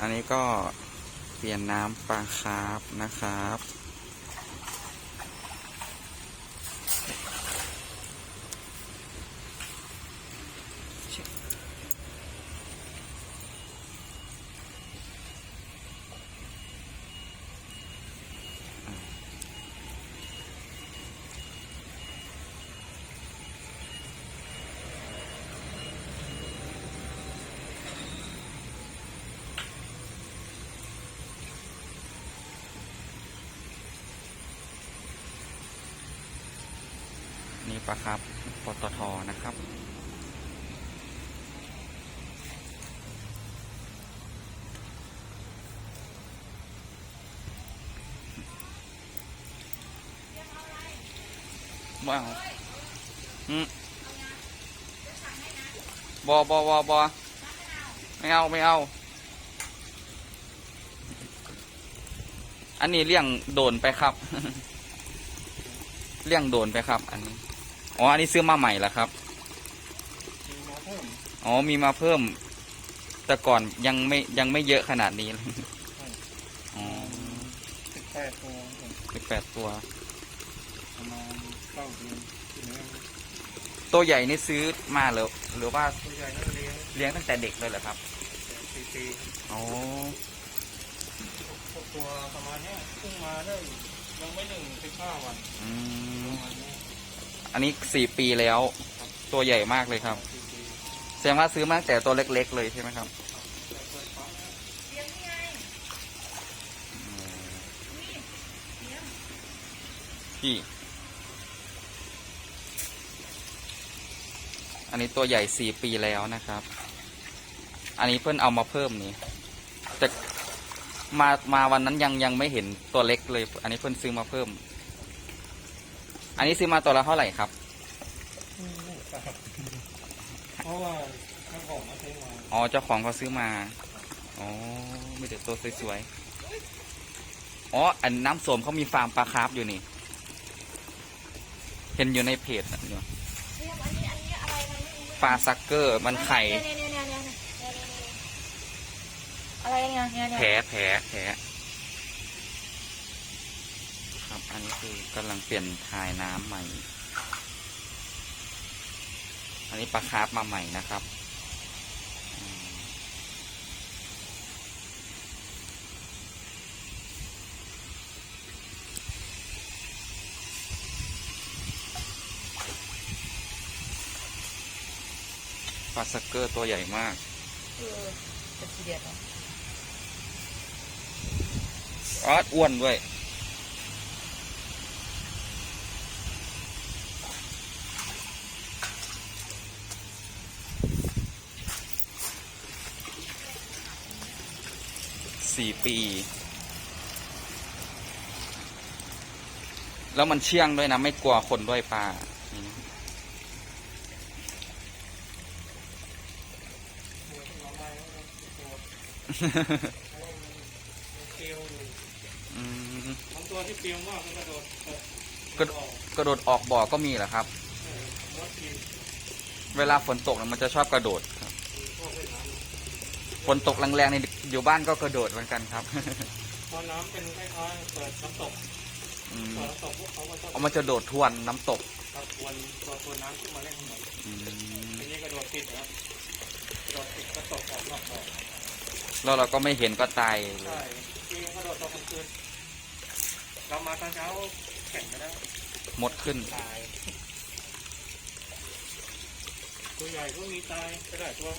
อันนี้ก็เปลี่ยนน้ำปลาคาร์ฟนะครับ ปลาครับปตทนะครับว้าอืมบอบอบอบอไม่เอา ไม่เอา อันนี้เลี้ยงโดนไปครับ เลี้ยงโดนไปครับ อันนี้ อ๋อ อันนี้ซื้อมาใหม่แล้วครับ มีมาเพิ่มอ๋อ มีมาเพิ่ม แต่ก่อนยังไม่ยังไม่เยอะขนาดนี้เลยอ๋อสิบแปดตัวผมสิบแปดตัว ประมาณเก้าเดือนที่แล้วตัวใหญ่นี่ซื้อมาหรือหรือว่าตัวใหญ่นั่นเลี้ยงเลี้ยงตั้งแต่เด็กเลยเหรอครับปีปีอ๋อ พวกตัวประมาณเนี้ยเพิ่งมาได้ยังไม่ถึงสิบห้าวันอืปม ระมาณเนี้ย อันนี้สี่ปีแล้ว ตัวใหญ่มากเลยครับ แสดงว่าซื้อมาตั้งแต่ตัวเล็ก ๆ เลยใช่ไหมครับแต่เปิดปั๊บเนี่ยพี่อันนี้ตัวใหญ่สี่ปีแล้วนะครับ อันนี้เพื่อนเอามาเพิ่มนี่แต่มามาวันนั้นยังยังไม่เห็นตัวเล็กเลย อันนี้เพื่อนซื้อมาเพิ่ม นนี้ซื้อมาตัวละเท่าไหร่ครับไม่ทราบเพราะว่าเจ้าของมาซื้อมาอ๋อ เจ้าของเขาซื้อมา อ๋อไม่แต่ตัวสวยๆ อ๋อ อันน้ำโสมเขามีฟาร์มปลาคาร์ฟอยู่นี่ เห็นอยู่ในเพจน่ะอยู่เนี่ยอันนี้อันนี้อะไรมันไม่รู้ปลาซักเกอร์ มันไข่เนี่ยเนี่ยเนี่ยเนี่ยเนี่ยอะไรเนี่ยเนี่ยเนี่ยแผลแผลแผลครับ อันนี้คือกำลังเปลี่ยนถ่ายน้ำใหม่ อันนี้ปลาคาร์ฟมาใหม่นะครับอืมปลาซักเกอร์ตัวใหญ่มาก เออจะทีเดียวเนาะออดอ้วนด้วย สี่ปี แล้วมันเชื่องด้วยนะ ไม่กลัวคนด้วยปลานี่นะตัวที่น้องได้แล้วตัวเพราะว่ามันมันเปรี้ยวอยู่อืมบางตัวที่เปรี้ยวมากมันกระโดดตกกระโดดกระโดดออกบ่อก็มีเหรอครับเออมดกินเวลาฝนตกน่ะมันจะชอบกระโดดครับมีพวกเล่นน้ ฝนตกแรงๆในอยู่บ้านก็กระโดดเหมือนกันครับำพอน้ำเป็นคล้ายๆเปิดน้ำตกอืมเปิดน้ำตกพวกเขาก็จะเอามันจะโดดทวนน้ำตกกระทวนตัวตัวน้ำขึ้นมาเล่นข้างบนอืมทีนี้กระโดดติดนะครับกระโดดติดก็ตกออกนอกบ่อแล้วเราก็ไม่เห็นก็ตายเลยใช่ทีกระโดดตกกลางคืนเรามาตอนเช้าแข่งกันแล้ว มดขึ้น ตาย ตัวใหญ่ก็มีตายก็ได้ตัว